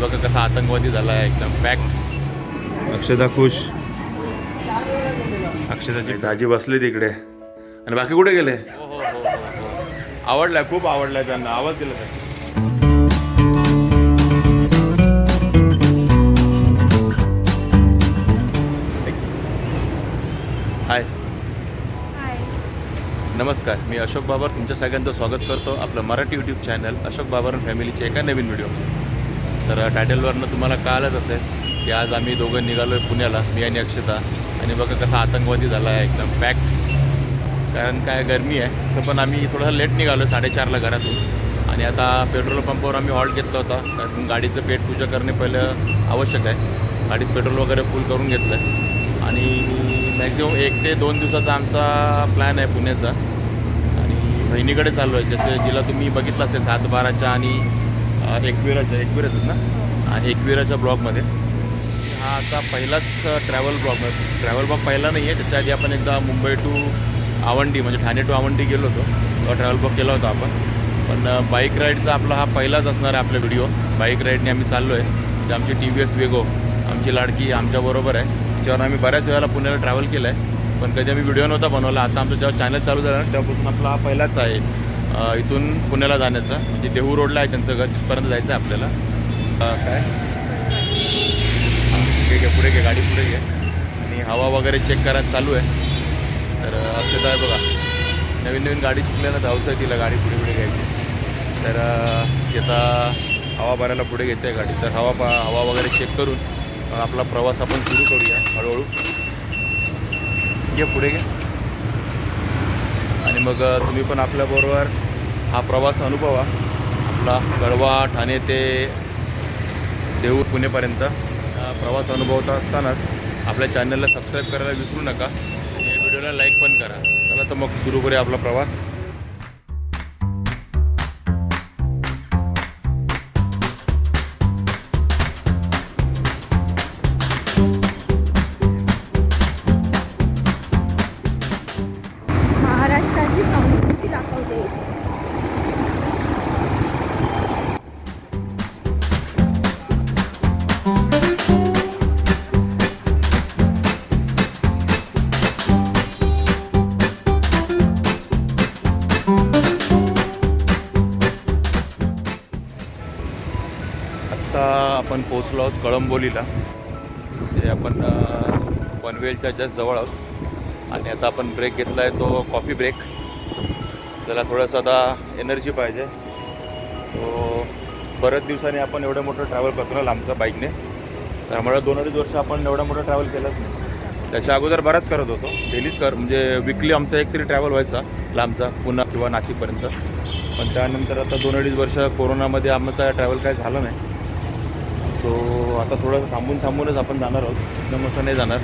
बघा कसा आतंकवादी झाला आहे एकदम. पॅक अक्षदा खुश. अक्षदाची दाजी बसली तिकडे आणि बाकी कुठे गेले? हो हो हो आवडलाय खूप आवडलाय त्यांना. आवाज दिला त्यांनी. हाय नमस्कार. मी अशोक बाबर. तुमच्या सगळ्यांचं स्वागत करतो आपलं मराठी यूट्यूब चॅनल अशोक बाबर फॅमिलीच्या एका नवीन व्हिडिओ तर टायटलवरनं तुम्हाला कळालंच असेल की आज आम्ही दोघं निघालो आहे पुण्याला मी आणि अक्षता. आणि बघा कसा आतंकवादी झाला आहे एकदम पॅक कारण काय गरमी आहे. तसं पण आम्ही थोडंसं लेट निघालो आहे साडेचारला घरातून. आणि आता पेट्रोल पंपावर आम्ही हॉल्ट घेतला होता. कारण गाडीचं पेट पूजा करणे पहिलं आवश्यक आहे. गाडीत पेट्रोल वगैरे फुल करून घेतलं आहे आणि मॅक्झिमम एक ते दोन दिवसाचा आमचा प्लॅन आहे पुण्याचा. आणि बहिणीकडे चालू आहे जसं जिला तुम्ही बघितलं असेल सात बाराच्या आणि एकविराच्या एकविराच ना? आणि एकविराच्या ब्लॉगमध्ये. हा आता पहिलाच ट्रॅव्हल ब्लॉग ट्रॅव्हल ब्लॉग पहिला नाही आहे त्याच्या आधी आपण एकदा मुंबई टू आवंडी म्हणजे ठाणे टू आवंडी गेलो होतो. तेव्हा ट्रॅव्हल ब्लॉग केला होता आपण. पण बाईक राईडचा आपला हा पहिलाच असणार आहे आपला व्हिडिओ बाईक राईडने आम्ही चाललो आहे म्हणजे आमची टी व्ही एस वेगो आमची लाडकी आमच्याबरोबर आहे. त्याच्यावर आम्ही बऱ्याच वेळेला पुण्याला ट्रॅव्हल केलं आहे पण कधी आम्ही व्हिडिओ नव्हता बनवला. आता आमचं जेव्हा चॅनल चालू झालं ना तेव्हापासून आपला हा पहिलाच आहे. इथून पुण्याला जाण्याचा. म्हणजे देहू रोडला आहे त्यांचं घर. तिथपर्यंत जायचं आहे आपल्याला. काय? ठीक आहे पुढे घे गाडी पुढे घे. आणि हवा वगैरे चेक करायला चालू आहे. तर अक्षता आहे बघा. नवीन नवीन गाडी शिकल्यानं धावतं आहे तिला गाडी पुढे पुढे घ्यायची. तर येता हवा भरायला पुढे घेते गाडी. तर हवा पा हवा वगैरे चेक करून मग आपला प्रवास आपण सुरू करूया हळूहळू. घे पुढे घे. आणि मग तुम्ही पण आपल्याबरोबर हा प्रवास अनुभवा आपला गडवा ठाणे ते देऊर पुणेपर्यंत. हा प्रवास अनुभवता असतानाच आपल्या चॅनलला सबस्क्राईब करायला विसरू नका. आणि व्हिडिओला लाईक पण करा. चला तर मग सुरू करूया आपला प्रवास. आपण पोचलो आहोत कळंबोलीला. जे आपण पनवेलच्या जस्ट जवळ आहोत. आणि आता आपण ब्रेक घेतला आहे तो कॉफी ब्रेक त्याला थोडंसं आता एनर्जी पाहिजे. तो बऱ्याच दिवसांनी आपण एवढं मोठं ट्रॅव्हल करतो ना लांबचा बाईकने त्यामुळे दोन अडीच वर्ष आपण एवढं मोठं ट्रॅव्हल केलंच नाही. त्याच्या अगोदर बराच करत होतो. डेलीच कर म्हणजे विकली आमचा एक तरी ट्रॅव्हल व्हायचा लांबचा पुन्हा किंवा नाशिकपर्यंत. पण त्यानंतर आता दोन अडीच वर्ष कोरोनामध्ये आमचा ट्रॅव्हल काय झालं नाही. सो आता थोडं थांबून थांबूनच आपण जाणार आहोत. एकदम असं नाही जाणार.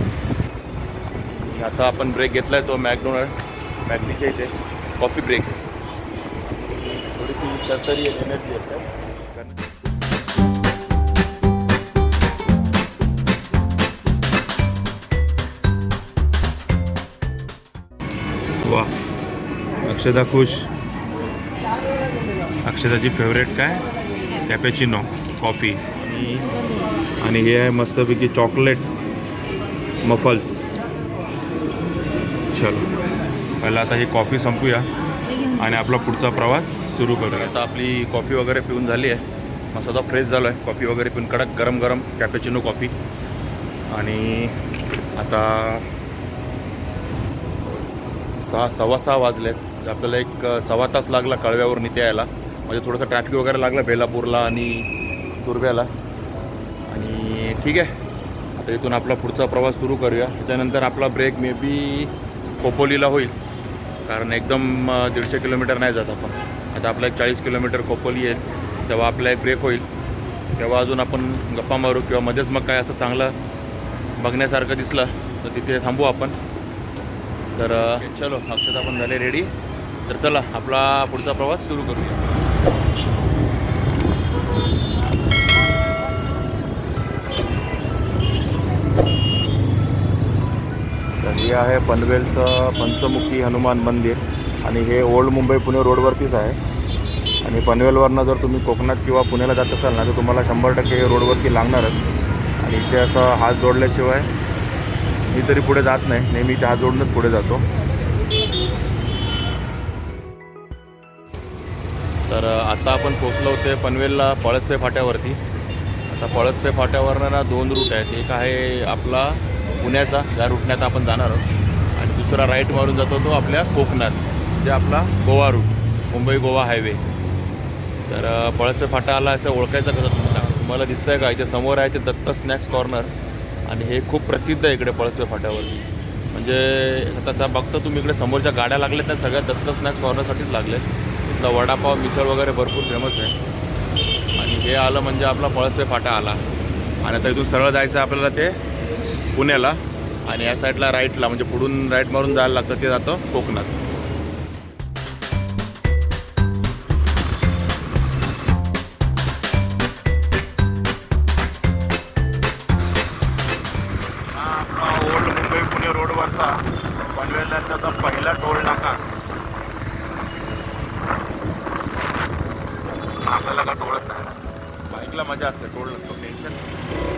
आणि आता आपण ब्रेक घेतला आहे तो मॅकडोनल्ड मॅगनीच्या इथे. कॉफी ब्रेक थोडीशी तरतरी एनर्जी येते. वा अक्षदा खुश. अक्षदाची फेवरेट काय? कॅपेचिनो कॉफी आणि आणि हे आहे मस्तपैकी चॉकलेट मफल्स चलो पहिला आता ही कॉफी संपूया आणि आपला पुढचा प्रवास सुरू करूया. आता आपली कॉफी वगैरे पिऊन झाली आहे. मग स्वतः फ्रेश झालो आहे. कॉफी वगैरे पिऊन कडक गरम गरम कॅपेचिनो कॉफी आणि आता सहा सव्वा सहा वाजलेत. आहेत आपल्याला एक सव्वा तास लागला कळव्यावरून इथे यायला. म्हणजे थोडंसं ट्रॅफिक वगैरे लागलं बेलापूरला आणि दुर्ब्याला ठीक आहे? आता इथून आपला पुढचा प्रवास सुरू करूया. त्याच्यानंतर आपला ब्रेक मे बी खोपोलीला होईल. कारण एकदम दीडशे किलोमीटर नाही जात आपण. आता आपला एक चाळीस किलोमीटर खोपोली येईल. तेव्हा आपला एक ब्रेक होईल. तेव्हा अजून आपण गप्पा मारू किंवा मध्येच मग काय असं चांगलं बघण्यासारखं दिसलं तर तिथे थांबू आपण. तर चलो अक्षता आपण झाले रेडी तर चला आपला पुढचा प्रवास सुरू करूया. हे आहे पनवेलचं पंचमुखी हनुमान मंदिर आणि हे ओल्ड मुंबई पुणे रोडवरतीच आहे. आणि पनवेलवरनं जर तुम्ही कोकणात किंवा पुण्याला जात असाल ना तर तुम्हाला शंभर टक्के हे रोडवरती लागणारच. आणि इथे असं हात जोडल्याशिवाय मी तरी पुढे जात नाही. नेहमी इथे हात जोडूनच पुढे जातो. तर आता आपण पोचलो होते पनवेलला पळसपे फाट्यावरती. आता पळसपे फाट्यावरनं ना दोन रूट आहेत. एक आहे आपला पुण्याचा ज्या रूटण्यात आपण जाणार आहोत. आणि दुसरा राईट मारून जातो तो आपल्या कोकणात म्हणजे आपला गोवा रूट मुंबई गोवा हायवे तर पळसपे फाटा आला असं ओळखायचं कसं तुम्हाला? तुम्हाला आहे का? इथे समोर आहे ते दत्त स्नॅक्स कॉर्नर आणि हे खूप प्रसिद्ध आहे इकडे पळसपे फाट्यावरती म्हणजे आता त्या बघता तुम्ही इकडे समोरच्या गाड्या लागल्यात त्या सगळ्या दत्त स्नॅक्स कॉर्नरसाठीच लागल्यात इथला वडापाव मिसळ वगैरे भरपूर फेमस आहे. आणि हे आलं म्हणजे आपला पळसपे फाटा आला. आणि आता इथून सरळ जायचं आहे आपल्याला ते पुण्याला आणि या साईडला राईटला म्हणजे पुढून राईट मारून जायला लागतं ते जातं कोकणात. हा आपला ओल्ड मुंबई पुणे रोडवरचा पनवेल रस्त्याचा पहिला टोल नाका. आपल्याला का टोळत नाही. बाईकला मजा असते टोल नसतो टेन्शन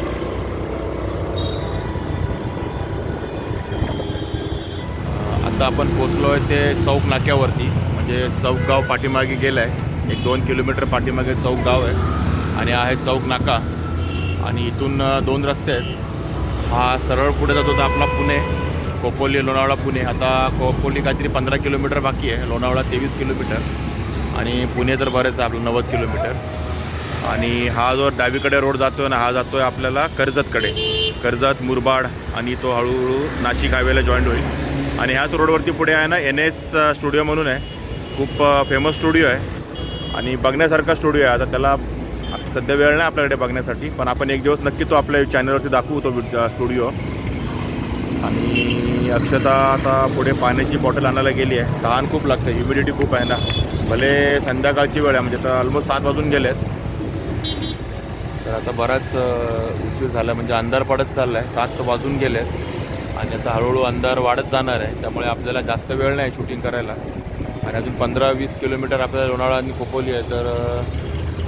आता आपण पोचलो आहे ते चौक नाक्यावरती. म्हणजे चौकगाव पाठीमागे गेलं आहे एक दोन किलोमीटर पाठीमागे चौकगाव आहे. आणि आहे चौक नाका. आणि इथून दोन रस्ते आहेत. हा सरळ पुढे जातो तर आपला पुणे कोपोली लोणावळा पुणे. आता कोपोली काहीतरी पंधरा किलोमीटर बाकी आहे. लोणावळा तेवीस किलोमीटर. आणि पुणे तर बरेच आहे आपलं नव्वद किलोमीटर. आणि हा जो डावीकडे रोड जातो आहे ना हा जातो आहे आपल्याला कर्जतकडे. कर्जत मुरबाड आणि तो हळूहळू नाशिक हायवेला जॉईंट होईल. आणि ह्याच रोडवरती पुढे आहे ना एन एस स्टुडिओ म्हणून आहे. खूप फेमस स्टुडिओ आहे. आणि बघण्यासारखा स्टुडिओ आहे. आता त्याला सध्या वेळ नाही आपल्याकडे बघण्यासाठी. पण आपण एक दिवस नक्की तो आपल्या चॅनलवरती दाखवू तो स्टुडिओ आणि अक्षता आता पुढे पाण्याची बॉटल आणायला गेली आहे. तहान खूप लागते. ह्युमिडिटी खूप आहे ना. भले संध्याकाळची वेळ आहे. म्हणजे आता ऑलमोस्ट सात वाजून गेले आहेत तर आता बराच उशीर झाला. म्हणजे अंधार पडत चालला आहे सात वाजून गेले आहेत आणि आता हळूहळू अंधार वाढत जाणार आहे. त्यामुळे आपल्याला जास्त वेळ नाही शूटिंग करायला. आणि अजून पंधरा वीस किलोमीटर आपल्याला लोणावळा आणि खोपोली आहे तर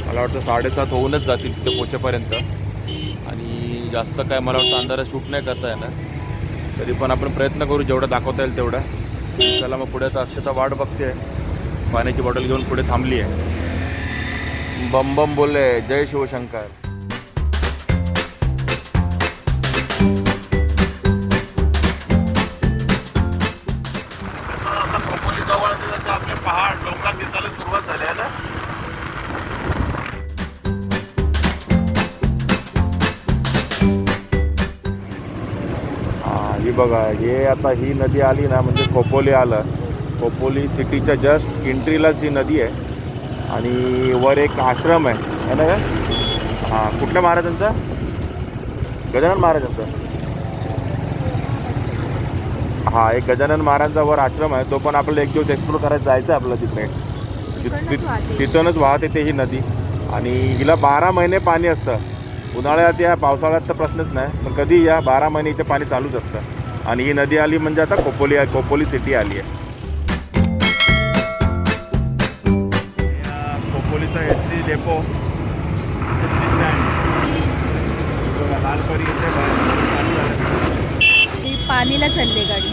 मला वाटतं साडेसात होऊनच जातील तिथे पोचेपर्यंत आणि जास्त काय मला वाटतं अंधारात शूट नाही करता येणार. तरी पण आपण प्रयत्न करू जेवढा दाखवता येईल तेवढा. चला मग पुढे तर अक्षता वाट बघते. पाण्याची बॉटल घेऊन पुढे थांबली आहे. बम बम बोलले जय शिवशंकर. बघा हे आता ही नदी आली ना म्हणजे खोपोली आलं. खोपोली सिटीच्या जस्ट एंट्रीलाच ही नदी आहे. आणि वर एक आश्रम आहे. है ना का हां कुठल्या महाराजांचा गजानन महाराजांचा हा एक गजानन महाराजांचा वर आश्रम आहे. तो पण आपल्याला एक दिवस एक्सप्लोर करायला जायचं आहे आपल्याला तिथे ति- ति- तिथूनच वाहते. तिथूनच वाहत येते ही नदी. आणि हिला बारा महिने पाणी असतं. उन्हाळ्यात या पावसाळ्यात तर प्रश्नच नाही. पण कधी या बारा महिने इथे पाणी चालूच असतं. आणि ही नदी आली म्हणजे आता खोपोली खोपोली सिटी आली आहे. खोपोलीचा एस टी डेपो पाणीला चालली गाडी.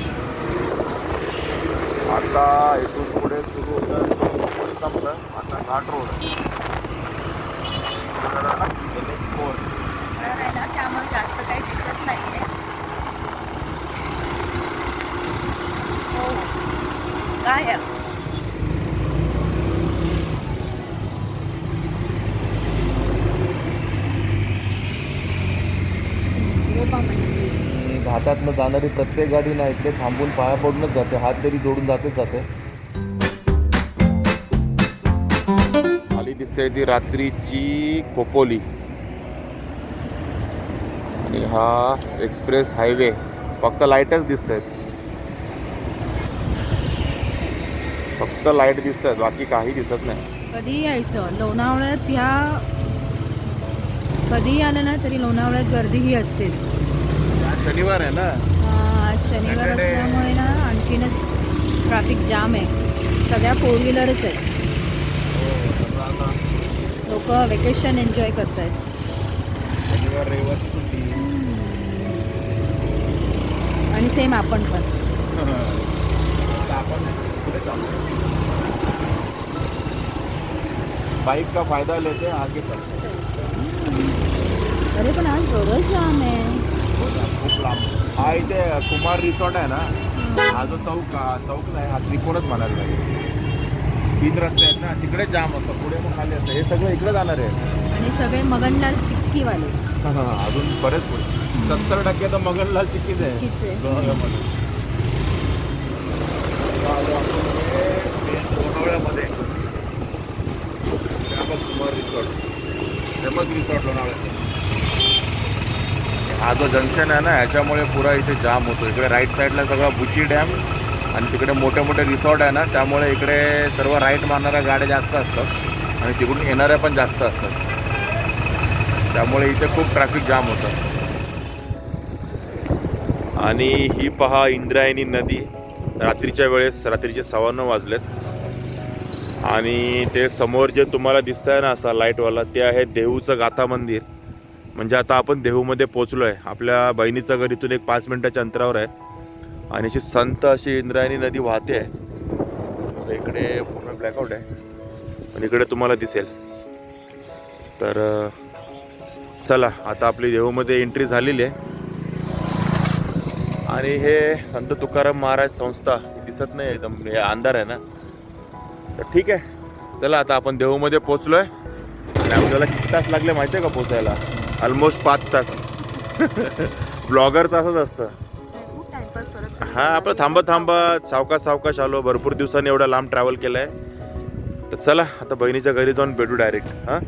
आता इथून पुढे सुरू होतं आता घाट रोड त्यामुळे जास्त काही दिसत नाहीये हो काय घाटातनं जाणारी प्रत्येक गाडी नाही ते थांबून पाया पडूनच जाते. हात तरी जोडून जातेच जाते. खाली दिसते ती रात्रीची खोपोली. आणि हा एक्सप्रेस हायवे. फक्त लाईटच दिसत आहेत फक्त लाइट दिसत आहेत बाकी काही दिसत नाही. कधी यायचं. लोणावळ्यात ह्या कधी आलं ना तरी लोणावळ्यात गर्दीही असतेच. शनिवार आहे ना? हा, आज शनिवार Saturday. असल्यामुळे ना आणखीनच ट्रॅफिक जाम आहे. सगळ्या फोर व्हीलरच आहे लोक वेकेशन एन्जॉय करत आहेत शनिवार आणि सेम आपण पण. आपण चालू बाईक का फायदा लेते हैं आगे चलते अरे पण आज बरंच जाम आहे। हैं. खूप लांब. हा इथे कुमार रिसॉर्ट आहे ना हा जो चौक हा चौक नाही हा त्रिकोणच म्हणायला लागेल. तीन रस्ते आहेत ना तिकडे जाम असतं पुढे मग खाली असतं. हे सगळं इकडे जाणार आहे. आणि सगळे मगनलाल चिक्कीवाले. अजून बरेच पुढे. सत्तर टक्के तर मगनलाल चिक्कीच आहे. चिक्कीचे आलो आपण लोणावळ्यामध्ये त्यामध्ये कुमार रिसॉर्ट फेमस रिसॉर्ट लोणावळ्याचं हा जो जंक्शन आहे ना ह्याच्यामुळे पुरा इथे जाम होतो. इकडे राईट साईडला सगळा बुची डॅम आणि तिकडे मोठे मोठे रिसॉर्ट आहे ना त्यामुळे इकडे सर्व राईट मारणाऱ्या गाड्या जास्त असतात आणि तिकडून येणाऱ्या पण जास्त असतात. त्यामुळे इथे खूप ट्रॅफिक जाम होतं. आणि ही पहा इंद्रायणी नदी. रात्रीच्या वेळेस रात्रीचे सव्वा वाजलेत. आणि ते समोर जे तुम्हाला दिसत आहे ना असा लाईटवाला ते आहे देहूचं गाथा मंदिर. म्हणजे आता आपण देहूमध्ये पोचलो आहे आपल्या बहिणीचं घर इथून एक पाच मिनटाच्या अंतरावर आहे. आणि अशी संत अशी इंद्रायणी नदी वाहते. आहे इकडे पूर्ण ब्लॅकआउट आहे. आणि इकडे तुम्हाला दिसेल. तर चला आता आपली देहूमध्ये एंट्री झालेली आहे. आणि हे संत तुकाराम महाराज संस्था दिसत नाही एकदम हे अंधार आहे ना. तर ठीक आहे. चला आता आपण देहूमध्ये पोचलो आहे आणि आपल्याला किती तास लागले माहिती आहे का पोचायला ऑलमोस्ट पाच तास. ब्लॉगरचं असंच असतं. हा आपलं थांबत थांबत सावकाश सावकाश आलो. भरपूर दिवसांनी एवढा लांब ट्रॅव्हल केलं आहे तर चला आता बहिणीच्या घरी जाऊन भेटू डायरेक्ट हां?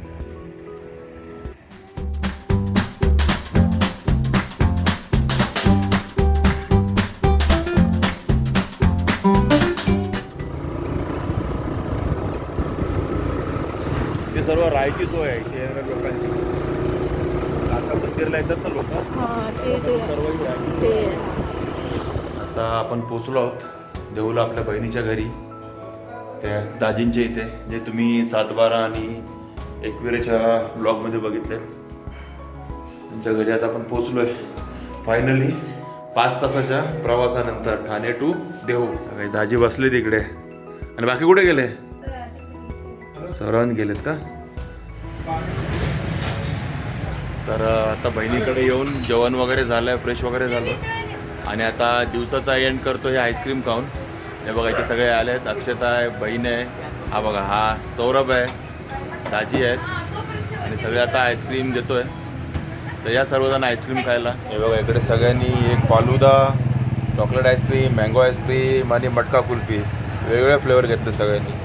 राहायची सोय आहे येणाऱ्या लोकांची. आता मंदिरला येतात ना लोक. हा ते ते सर्व आता आपण पोचलो आहोत देऊला आपल्या बहिणीच्या घरी. त्या दाजींच्या इथे जे तुम्ही सातबारा आणि एकविरेच्या ब्लॉगमध्ये बघितले. त्यांच्या घरी आता आपण पोचलो आहे फायनली पाच तासाच्या प्रवासानंतर ठाणे टू देहू. दाजी बसले तिकडे आणि बाकी कुठे गेले? सरवण गेलेत का? तर आता बहिणीकडे येऊन जेवण वगैरे झालं फ्रेश वगैरे झालं. आणि आता दिवसाचा एंड करतो हे आईस्क्रीम खाऊन. हे बघा इथे सगळे आले आहेत अक्षता आहे बहीण आहे. हा बघा हा सौरभ आहे. दाजी आहेत. आणि सगळे आता आईस्क्रीम देतोय. तर या सर्वजण आईस्क्रीम खायला. हे बघा इकडे सगळ्यांनी एक falooda chocolate ice cream mango ice cream आणि मटका कुल्फी. वेगवेगळे फ्लेवर घेतले सगळ्यांनी.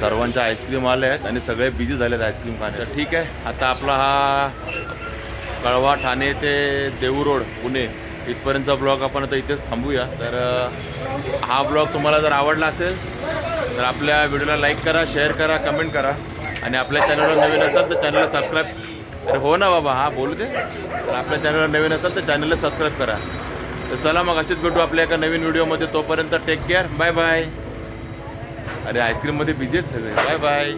सर्वांच्या आईस्क्रीम आले आहेत आणि सगळे बिझी झाले आहेत आईस्क्रीम खाण्यात. तर ठीक आहे आता आपला हा कळवा ठाणे ते देऊ रोड पुणे इथपर्यंतचा ब्लॉग आपण आता इथेच थांबूया. तर हा ब्लॉग तुम्हाला जर आवडला असेल तर आपल्या व्हिडिओला लाईक करा शेअर करा कमेंट करा. आणि आपल्या चॅनलवर नवीन असाल तर चॅनलला सबस्क्राईब तर हो ना बाबा हा बोलू दे. तर आपल्या चॅनलवर नवीन असाल तर चॅनलला सबस्क्राईब करा. तर चला मग असेच भेटू आपल्या एका नवीन व्हिडिओमध्ये तोपर्यंत टेक केअर बाय बाय अरे आईस्क्रीममध्ये बिझी आहेत सगळे. Bye bye.